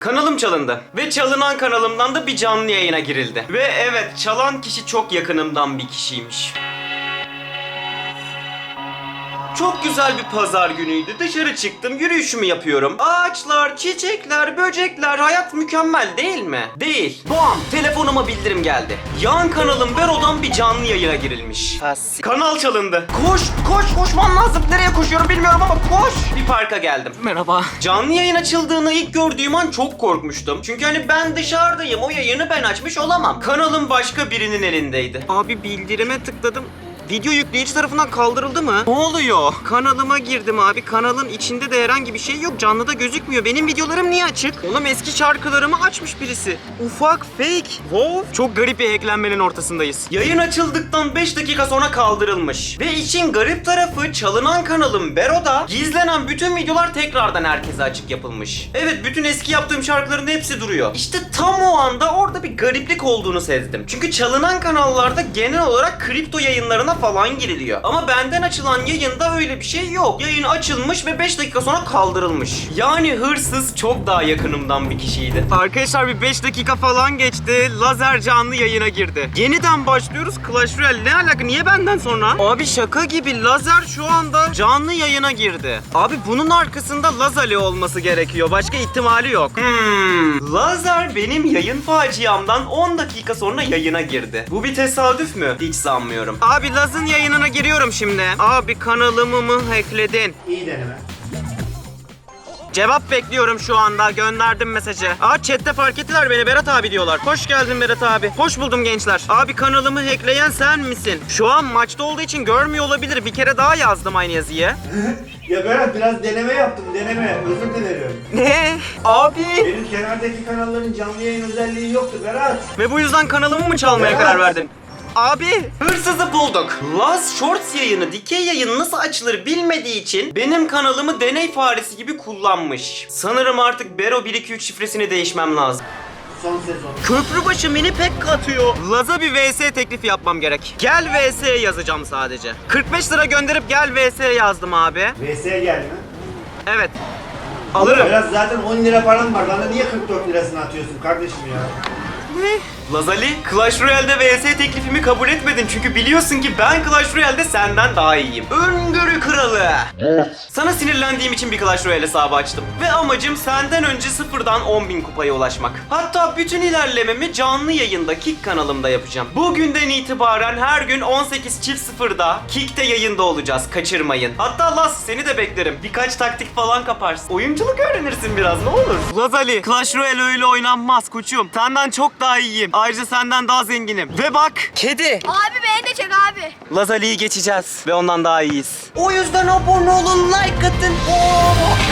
Kanalım çalındı ve çalınan kanalımdan da bir canlı yayına girildi. Ve evet çalan kişi çok yakınımdan bir kişiymiş. Çok güzel bir pazar günüydü. Dışarı çıktım, yürüyüşümü yapıyorum. Ağaçlar, çiçekler, böcekler, hayat mükemmel değil mi? Değil. Bam! Telefonuma bildirim geldi. Yan kanalım Bero'dan bir canlı yayına girilmiş. Kanal çalındı. Koş, koş, koşman lazım. Nereye koşuyorum bilmiyorum ama koş. Bir parka geldim. Merhaba. Canlı yayın açıldığını ilk gördüğüm an çok korkmuştum. Çünkü hani ben dışarıdayım. O yayını ben açmış olamam. Kanalım başka birinin elindeydi. Abi bildirime tıkladım. Video yükleyici tarafından kaldırıldı mı? Ne oluyor? Kanalıma girdim abi. Kanalın içinde de herhangi bir şey yok. Canlıda gözükmüyor. Benim videolarım niye açık? Oğlum eski şarkılarımı açmış birisi. Ufak fake. Wow. Çok garip bir hacklenmenin ortasındayız. Yayın açıldıktan 5 dakika sonra kaldırılmış. Ve işin garip tarafı çalınan kanalım Bero'da gizlenen bütün videolar tekrardan herkese açık yapılmış. Evet bütün eski yaptığım şarkıların hepsi duruyor. İşte tam o anda orada bir gariplik olduğunu sezdim. Çünkü çalınan kanallarda genel olarak kripto yayınlarına falan giriliyor. Ama benden açılan yayında öyle bir şey yok. Yayın açılmış ve 5 dakika sonra kaldırılmış. Yani hırsız çok daha yakınımdan bir kişiydi. Arkadaşlar bir 5 dakika falan geçti. Lazer canlı yayına girdi. Yeniden başlıyoruz. Clash Royale ne alaka? Niye benden sonra? Abi şaka gibi Lazer şu anda canlı yayına girdi. Abi bunun arkasında Lazali olması gerekiyor. Başka ihtimali yok. Hmm, Lazer benim yayın faciamdan 10 dakika sonra yayına girdi. Bu bir tesadüf mü? Hiç sanmıyorum. Abi Laz'ın yayınına giriyorum şimdi. Abi kanalımı mı hackledin? İyi deneme. Cevap bekliyorum şu anda. Gönderdim mesajı. Aa chatte fark ettiler beni. Berat abi diyorlar. Hoş geldin Berat abi. Hoş buldum gençler. Abi kanalımı hackleyen sen misin? Şu an maçta olduğu için görmüyor olabilir. Bir kere daha yazdım aynı yazıyı. Ya Berat biraz deneme yaptım deneme. Özür dilerim. Ne? Abi. Benim kenardaki kanalların canlı yayın özelliği yoktu Berat. Ve bu yüzden kanalımı mı çalmaya karar verdin? Abi. Hırsızı bulduk. Last Shorts yayını, dikey yayın nasıl açılır bilmediği için benim kanalımı deney faresi gibi kullanmış. Sanırım artık Bero 123 şifresini değişmem lazım. Son sezon. Köprübaşı mini pek katıyor. Laz'a bir VS teklifi yapmam gerek. Gel VS yazacağım sadece. 45 lira gönderip gel VS yazdım abi. VS gelme. Evet. Alırım. Berat zaten 10 lira param var. Bana niye 44 lirasını atıyorsun kardeşim ya? Lazali, Clash Royale'de VS teklifimi kabul etmedin çünkü biliyorsun ki ben Clash Royale'de senden daha iyiyim. Öngörü kralı. Sana sinirlendiğim için bir Clash Royale hesabı açtım. Ve amacım senden önce sıfırdan 10.000 kupaya ulaşmak. Hatta bütün ilerlememi canlı yayında Kick kanalımda yapacağım. Bugünden itibaren her gün 18 çift sıfırda Kick'te yayında olacağız. Kaçırmayın. Hatta Las seni de beklerim. Birkaç taktik falan kaparsın. Oyunculuk öğrenirsin biraz ne olur. Lazali, Clash Royale öyle oynanmaz koçum. Senden çok daha iyiyim. Ayrıca senden daha zenginim. Ve bak, kedi. Abi beni de çek abi. Lazali'yi geçeceğiz ve ondan daha iyiyiz. O yüzden abone olun, like atın. Oo!